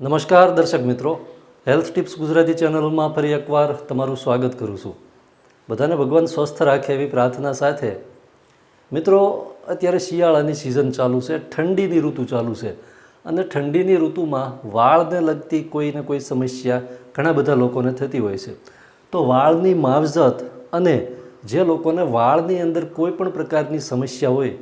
નમસ્કાર દર્શક મિત્રો. હેલ્થ ટિપ્સ ગુજરાતી ચેનલમાં ફરી એકવાર તમારું સ્વાગત કરું છું. બધાને ભગવાન સ્વસ્થ રાખે એવી પ્રાર્થના સાથે. મિત્રો, અત્યારે શિયાળાની સિઝન ચાલુ છે, ઠંડીની ઋતુ ચાલુ છે. અને ઠંડીની ઋતુમાં વાળને લગતી કોઈને કોઈ સમસ્યા ઘણા બધા લોકોને થતી હોય છે. તો વાળની માવજત અને જે લોકોને વાળની અંદર કોઈ પણ પ્રકારની સમસ્યા હોય,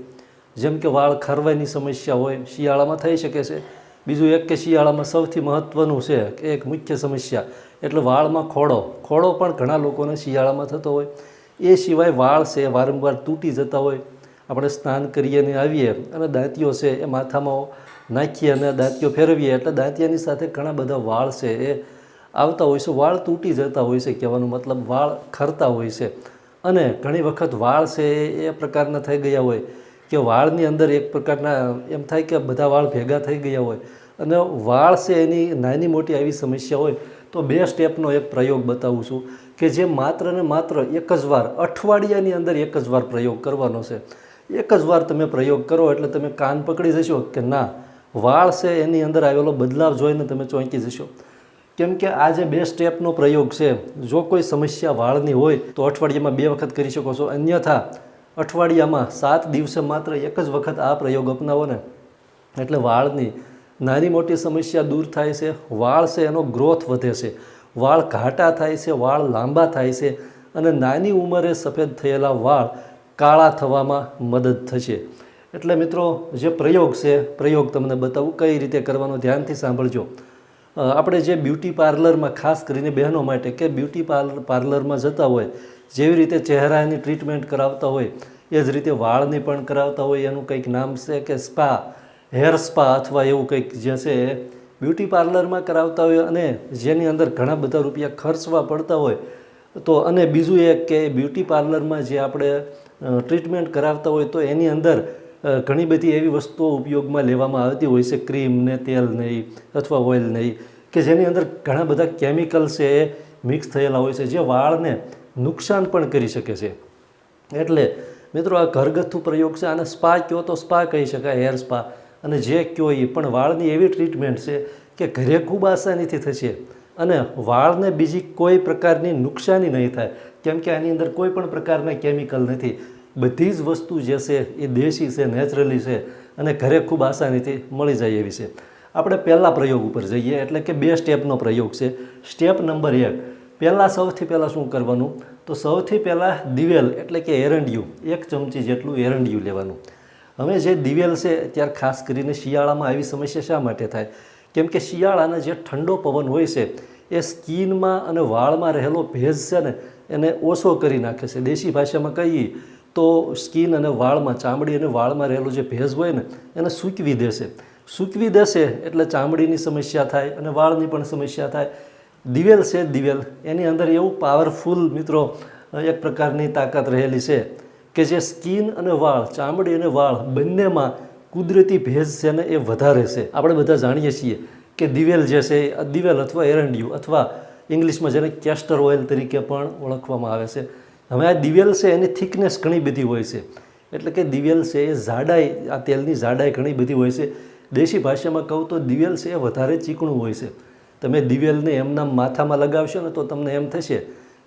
જેમ કે વાળ ખરવાની સમસ્યા હોય, શિયાળામાં થઈ શકે છે. બીજું એક કે શિયાળામાં સૌથી મહત્ત્વનું છે કે એક મુખ્ય સમસ્યા, એટલે વાળમાં ખોડો. ખોડો પણ ઘણા લોકોને શિયાળામાં થતો હોય. એ સિવાય વાળ છે, વારંવાર તૂટી જતા હોય. આપણે સ્નાન કરીએ ને આવીએ અને દાંતીઓ છે એ માથામાં નાખીએ અને દાંતીઓ ફેરવીએ, એટલે દાંતિયાની સાથે ઘણા બધા વાળ છે એ આવતા હોય છે. વાળ તૂટી જતા હોય છે કહેવાનો મતલબ વાળ ખરતા હોય છે. અને ઘણી વખત વાળ છે એ પ્રકારના થઈ ગયા હોય. કે વાળની અંદર એક પ્રકારના, એમ થાય કે બધા વાળ ભેગા થઈ ગયા હોય અને વાળ છે એની નાની મોટી આવી સમસ્યા હોય, તો બે સ્ટેપનો એક પ્રયોગ બતાવું છું કે જે માત્ર ને માત્ર એક જ વાર, અઠવાડિયાની અંદર એક જ વાર પ્રયોગ કરવાનો છે. એક જ વાર તમે પ્રયોગ કરો એટલે તમે કાન પકડી જશો કે ના, વાળ છે એની અંદર આવેલો બદલાવ જોઈને તમે ચોંકી જશો. કેમ કે આ જે બે સ્ટેપનો પ્રયોગ છે, જો કોઈ સમસ્યા વાળની હોય તો અઠવાડિયામાં બે વખત કરી શકો છો. અન્યથા અઠવાડિયામાં સાત દિવસે માત્ર એક જ વખત આ પ્રયોગ અપનાવો ને એટલે વાળની નાની મોટી સમસ્યા દૂર થાય છે, વાળ છે એનો ગ્રોથ વધે છે, વાળ ઘાટા થાય છે, વાળ લાંબા થાય છે અને નાની ઉંમરે સફેદ થયેલા વાળ કાળા થવામાં મદદ થશે. એટલે મિત્રો, જે પ્રયોગ છે, પ્રયોગ તમને બતાવું, કઈ રીતે કરવાનો ધ્યાનથી સાંભળજો. આપણે જે બ્યુટી પાર્લરમાં ખાસ કરીને બહેનો માટે કે બ્યુટી પાર્લર પાર્લરમાં જતા હોય, જેવી રીતે ચહેરાની ટ્રીટમેન્ટ કરાવતા હોય, એ જ રીતે વાળની પણ કરાવતા હોય, એનું કંઈક નામ છે કે સ્પા, હેર સ્પા અથવા એવું કંઈક જે છે, બ્યુટી પાર્લરમાં કરાવતા હોય અને જેની અંદર ઘણા બધા રૂપિયા ખર્ચવા પડતા હોય, તો અને બીજું એક કે બ્યુટી પાર્લરમાં જે આપણે ટ્રીટમેન્ટ કરાવતા હોય, તો એની અંદર ઘણી બધી એવી વસ્તુઓ ઉપયોગમાં લેવામાં આવતી હોય છે, ક્રીમ ને તેલ નહીં અથવા ઓઇલ નહીં, કે જેની અંદર ઘણા બધા કેમિકલ છે એ મિક્સ થયેલા હોય છે, જે વાળને નુકસાન પણ કરી શકે છે. એટલે મિત્રો આ ઘરગથ્થુ પ્રયોગ છે, આને સ્પા કહો તો સ્પા કહી શકાય, હેર સ્પા. અને જે કહો એ પણ વાળની એવી ટ્રીટમેન્ટ છે કે ઘરે ખૂબ આસાનીથી થશે અને વાળને બીજી કોઈ પ્રકારની નુકસાની નહીં થાય, કેમ કે આની અંદર કોઈ પણ પ્રકારના કેમિકલ નથી. બધી જ વસ્તુ જે છે એ દેશી છે નેચરલી છે અને ઘરે ખૂબ આસાનીથી મળી જાય એવી છે. આપણે પહેલા પ્રયોગ ઉપર જઈએ એટલે કે બે સ્ટેપનો પ્રયોગ છે. સ્ટેપ નંબર એક, પહેલાં સૌથી પહેલાં શું કરવાનું? તો સૌથી પહેલાં દિવેલ એટલે કે એરંડિયું, એક ચમચી જેટલું એરંડિયું લેવાનું. હવે જે દિવેલ છે ત્યારે ખાસ કરીને શિયાળામાં આવી સમસ્યા શા માટે થાય? કેમ કે શિયાળાના જે ઠંડો પવન હોય છે, એ સ્કિનમાં અને વાળમાં રહેલો ભેજ છે ને, એને ઓછો કરી નાખે છે. દેશી ભાષામાં કહીએ તો સ્કિન અને વાળમાં ચામડી અને વાળમાં રહેલું જે ભેજ હોય ને, એને સૂકવી દેશે. સૂકવી દેશે એટલે ચામડીની સમસ્યા થાય અને વાળની પણ સમસ્યા થાય. દિવેલ છે દિવેલ. એની અંદર એવું પાવરફુલ મિત્રો, એક પ્રકારની તાકાત રહેલી છે કે જે સ્કિન અને વાળ, ચામડી અને વાળ બંનેમાં કુદરતી ભેજ છે ને એ વધારે છે. આપણે બધા જાણીએ છીએ કે દિવેલ જે છે દિવેલ અથવા એરંડિયું અથવા ઇંગ્લિશમાં જેને કેસ્ટર ઓઇલ તરીકે પણ ઓળખવામાં આવે છે. હવે આ દિવેલ છે એની થિકનેસ ઘણી બધી હોય છે. એટલે કે દિવેલ છે એ જાડાઈ, આ તેલની જાડાઈ ઘણી બધી હોય છે. દેશી ભાષામાં કહું તો દિવેલ છે એ વધારે ચીકણું હોય છે. તમે દિવેલને એમના માથામાં લગાવશો ને તો તમને એમ થશે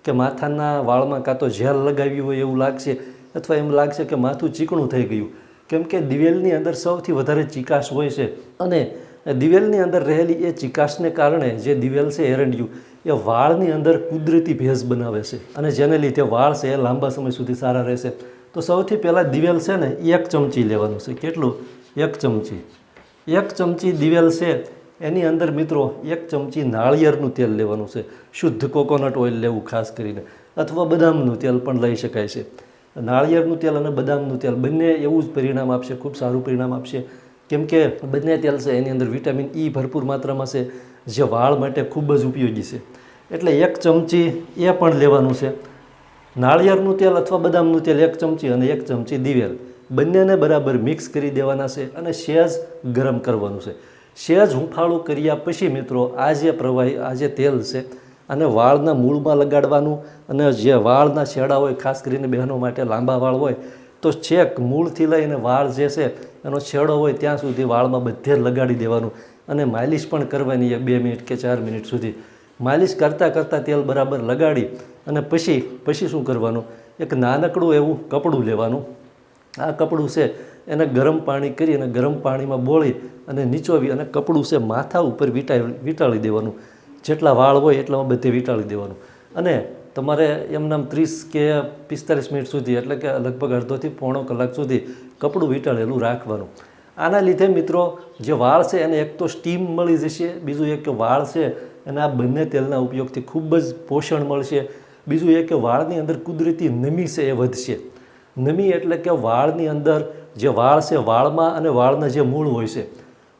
કે માથાના વાળમાં કાં તો ઝેલ લગાવ્યું હોય એવું લાગશે અથવા એમ લાગશે કે માથું ચીકણું થઈ ગયું. કેમ કે દિવેલની અંદર સૌથી વધારે ચીકાશ હોય છે. અને દિવેલની અંદર રહેલી એ ચીકાશને કારણે જે દિવેલ છે એરંડિયું એ વાળની અંદર કુદરતી ભેજ બનાવે છે. અને જેને લીધે વાળ છે એ લાંબા સમય સુધી સારા રહેશે. તો સૌથી પહેલાં દિવેલ છે ને એક ચમચી લેવાનું છે. કેટલું? એક ચમચી. એક ચમચી દિવેલ છે, એની અંદર મિત્રો એક ચમચી નાળિયેરનું તેલ લેવાનું છે. શુદ્ધ કોકોનટ ઓઇલ લેવું ખાસ કરીને. અથવા બદામનું તેલ પણ લઈ શકાય છે. નાળિયેરનું તેલ અને બદામનું તેલ બંને એવું જ પરિણામ આપશે, ખૂબ સારું પરિણામ આપશે. કેમ કે બંને તેલ છે, એની અંદર વિટામિન ઈ ભરપૂર માત્રામાં છે, જે વાળ માટે ખૂબ જ ઉપયોગી છે. એટલે એક ચમચી એ પણ લેવાનું છે. નાળિયેરનું તેલ અથવા બદામનું તેલ એક ચમચી અને એક ચમચી દિવેલ. બંનેને બરાબર મિક્સ કરી દેવાના છે અને સહેજ ગરમ કરવાનું છે. સહેજ હુંફાળું કર્યા પછી મિત્રો, આ જે પ્રવાહી, આ જે તેલ છે અને વાળના મૂળમાં લગાડવાનું અને જે વાળના છેડા હોય, ખાસ કરીને બહેનો માટે લાંબા વાળ હોય, તો છેક મૂળથી લઈને વાળ જે છે એનો છેડો હોય ત્યાં સુધી વાળમાં બધે લગાડી દેવાનું અને માલિશ પણ કરવાની બે મિનિટ કે ચાર મિનિટ સુધી. માલિશ કરતાં કરતાં તેલ બરાબર લગાડી અને પછી પછી શું કરવાનું? એક નાનકડું એવું કપડું લેવાનું. આ કપડું છે એને ગરમ પાણી કરી અને ગરમ પાણીમાં બોળી અને નીચોવી અને કપડું છે માથા ઉપર વીંટાળી વીંટાળી દેવાનું. જેટલા વાળ હોય એટલામાં બધે વીંટાળી દેવાનું. અને તમારે એમનામ ત્રીસ કે પિસ્તાલીસ મિનિટ સુધી, એટલે કે લગભગ અડધોથી પોણો કલાક સુધી કપડું વીંટાળેલું રાખવાનું. આના લીધે મિત્રો, જે વાળ છે એને એક તો સ્ટીમ મળી જશે, બીજું એક વાળ છે અને આ બંને તેલના ઉપયોગથી ખૂબ જ પોષણ મળશે. બીજું એ કે વાળની અંદર કુદરતી નમી છે એ વધશે. નમી એટલે કે વાળની અંદર જે વાળ છે વાળમાં અને વાળના જે મૂળ હોય છે,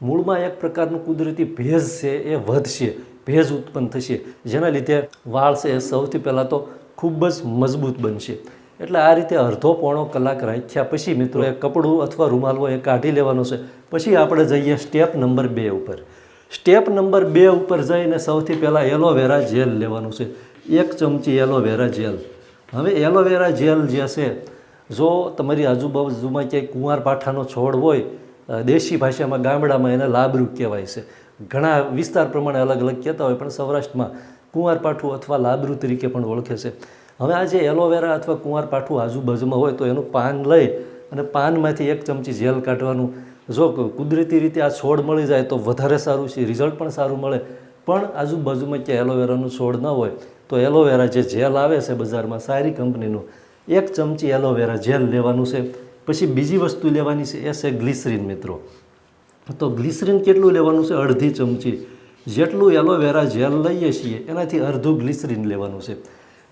મૂળમાં એક પ્રકારનું કુદરતી ભેજ છે એ વધશે, ભેજ ઉત્પન્ન થશે. જેના લીધે વાળ છે એ સૌથી પહેલાં તો ખૂબ જ મજબૂત બનશે. એટલે આ રીતે અડધો પોણો કલાક રાખ્યા પછી મિત્રો, એ કપડું અથવા રૂમાલ હોય એ કાઢી લેવાનો છે. પછી આપણે જઈએ સ્ટેપ નંબર બે ઉપર. સ્ટેપ નંબર બે ઉપર જઈને સૌથી પહેલાં એલોવેરા જેલ લેવાનું છે. એક ચમચી એલોવેરા જેલ. હવે એલોવેરા જેલ જે છે, જો તમારી આજુબાજુમાં ક્યાંય કુંવારપાઠાનો છોડ હોય દેશી ભાષામાં ગામડામાં એને લાબરું કહેવાય છે. ઘણા વિસ્તાર પ્રમાણે અલગ અલગ કહેતા હોય, પણ સૌરાષ્ટ્રમાં કુંવારપાઠું અથવા લાબરું તરીકે પણ ઓળખે છે. હવે આ જે એલોવેરા અથવા કુંવારપાઠું આજુબાજુમાં હોય તો એનું પાન લઈ અને પાનમાંથી એક ચમચી જેલ કાઢવાનું જો કુદરતી રીતે આ છોડ મળી જાય તો વધારે સારું છે, રિઝલ્ટ પણ સારું મળે. પણ આજુબાજુમાં કે એલોવેરાનું છોડ ન હોય, તો એલોવેરા જે જેલ આવે છે બજારમાં સારી કંપનીનું, એક ચમચી એલોવેરા જેલ લેવાનું છે. પછી બીજી વસ્તુ લેવાની છે, એ છે ગ્લિસરીન મિત્રો. તો ગ્લિસરીન કેટલું લેવાનું છે? અડધી ચમચી. જેટલું એલોવેરા જેલ લઈએ છીએ, એનાથી અડધું ગ્લિસરીન લેવાનું છે.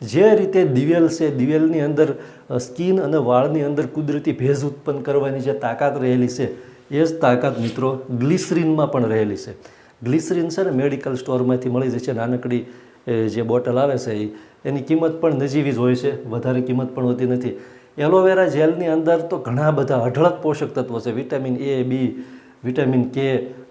જે રીતે દિવેલ છે, દિવેલની અંદર સ્કિન અને વાળની અંદર કુદરતી ભેજ ઉત્પન્ન કરવાની જે તાકાત રહેલી છે એ જ તાકાત મિત્રો ગ્લિસરીનમાં પણ રહેલી છે. ગ્લિસરીન છે ને મેડિકલ સ્ટોરમાંથી મળી જશે નાનકડી, એ જે બોટલ આવે છે એ એની કિંમત પણ નજીવી જ હોય છે. વધારે કિંમત પણ હોતી નથી. એલોવેરા જેલની અંદર તો ઘણા બધા અઢળક પોષક તત્વો છે. Vitamin A, B, vitamin K,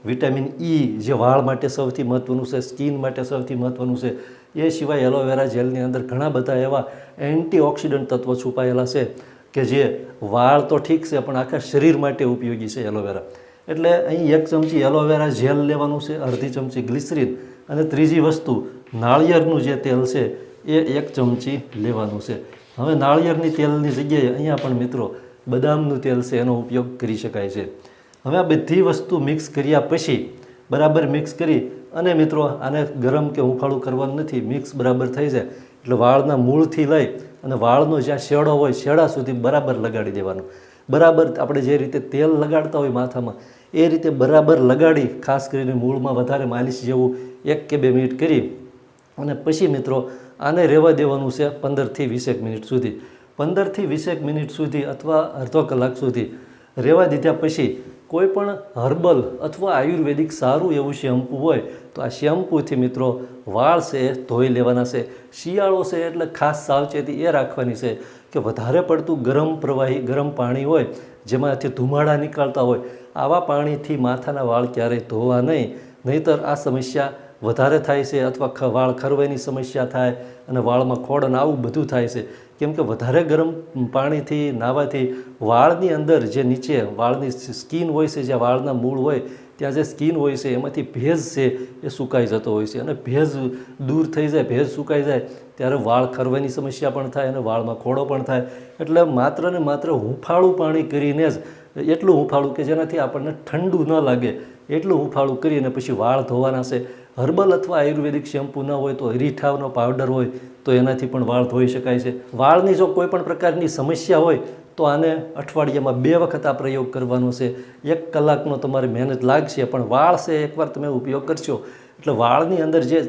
vitamin E જે વાળ માટે સૌથી મહત્ત્વનું છે, સ્કિન માટે સૌથી મહત્ત્વનું છે. એ સિવાય એલોવેરા જેલની અંદર ઘણા બધા એવા એન્ટીઓક્સિડન્ટ તત્વો છુપાયેલા છે. કે જે વાળ તો ઠીક છે, પણ આખા શરીર માટે ઉપયોગી છે એલોવેરા. એટલે અહીં એક ચમચી એલોવેરા જેલ લેવાનું છે, અડધી ચમચી ગ્લિસરીન અને ત્રીજી વસ્તુ, નાળિયેરનું જે તેલ છે, એ એક ચમચી લેવાનું છે. હવે નાળિયેરની તેલની જગ્યાએ અહીંયા પણ મિત્રો બદામનું તેલ છે, એનો ઉપયોગ કરી શકાય છે. હવે આ બધી વસ્તુ મિક્સ કર્યા પછી, બરાબર મિક્સ કરી અને મિત્રો આને ગરમ કે હુંફાળું કરવાનું નથી, મિક્સ બરાબર થઈ જાય. એટલે વાળના મૂળથી લઈ અને વાળનો જ્યાં શેડો હોય, શેડા સુધી બરાબર લગાડી દેવાનું. બરાબર આપણે જે રીતે તેલ લગાડતા હોય માથામાં, એ રીતે બરાબર લગાડી, ખાસ કરીને મૂળમાં વધારે માલિશ જેવું એક કે બે મિનિટ કરી અને પછી મિત્રો આને રહેવા દેવાનું છે પંદરથી વીસેક મિનિટ સુધી. પંદરથી વીસેક મિનિટ સુધી અથવા અડધો કલાક સુધી રહેવા દીધા પછી કોઈ પણ હર્બલ અથવા આયુર્વેદિક સારું એવું શેમ્પૂ હોય, તો આ શેમ્પૂથી મિત્રો વાળ છે, ધોઈ લેવાના છે. શિયાળો છે એટલે ખાસ સાવચેતી એ રાખવાની છે કે વધારે પડતું ગરમ પ્રવાહી, ગરમ પાણી હોય, જેમાંથી ધુમાડા નીકળતા હોય, આવા પાણીથી માથાના વાળ ક્યારેય ધોવા નહીં. નહીંતર આ સમસ્યા વધારે થાય છે અથવા વાળ ખરવાની સમસ્યા થાય અને વાળમાં ખોડ અને આવું બધું થાય છે. કેમ કે વધારે ગરમ પાણીથી નાહવાથી વાળની અંદર જે નીચે વાળની સ્કીન હોય છે જ્યાં વાળના મૂળ હોય, ત્યાં જે સ્કીન હોય છે, એમાંથી ભેજ છે એ સુકાઈ જતો હોય છે. અને ભેજ દૂર થઈ જાય, ભેજ સુકાઈ જાય, ત્યારે વાળ ખરવાની સમસ્યા પણ થાય અને વાળમાં ખોડો પણ થાય. એટલે માત્ર ને માત્ર હુંફાળું પાણી કરીને જ એટલું હુંફાળું કે જેનાથી આપણને ઠંડુ ન લાગે, એટલું હુંફાળું કરીને પછી વાળ ધોવાના છે. હર્બલ અથવા આયુર્વેદિક શેમ્પૂ ન હોય તો હરીઠાવનો પાવડર હોય તો એનાથી પણ વાળ ધોઈ શકાય છે. વાળની જો કોઈ પણ પ્રકારની સમસ્યા હોય, તો આને અઠવાડિયામાં બે વખત આ પ્રયોગ કરવાનો છે. એક કલાકનો તમારે મહેનત લાગશે, પણ વાળ છે એકવાર તમે ઉપયોગ કરશો. એટલે વાળની અંદર જે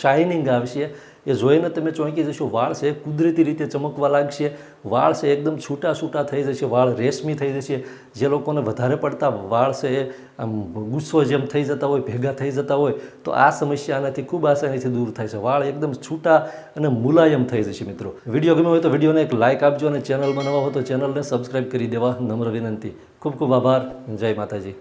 શાઇનિંગ આવશે એ જોઈને તમે ચોંકી જશો, વાળ છે કુદરતી રીતે ચમકવા લાગશે, વાળ છે એકદમ છૂટા છૂટા થઈ જશે, વાળ રેશમી થઈ જશે. જે લોકોને વધારે પડતા વાળ છે એ આમ ગુસ્સો જેમ થઈ જતા હોય, ભેગા થઈ જતા હોય, તો આ સમસ્યા આનાથી ખૂબ આસાનીથી દૂર થાય છે. વાળ એકદમ છૂટા અને મુલાયમ થઈ જશે મિત્રો. વીડિયો ગમ્યો હોય તો વિડીયોને એક લાઇક આપજો અને ચેનલ બનાવવા હોય તો ચેનલને સબસ્ક્રાઈબ કરી દેવા. નમ્ર વિનંતી. ખૂબ ખૂબ આભાર. જય માતાજી.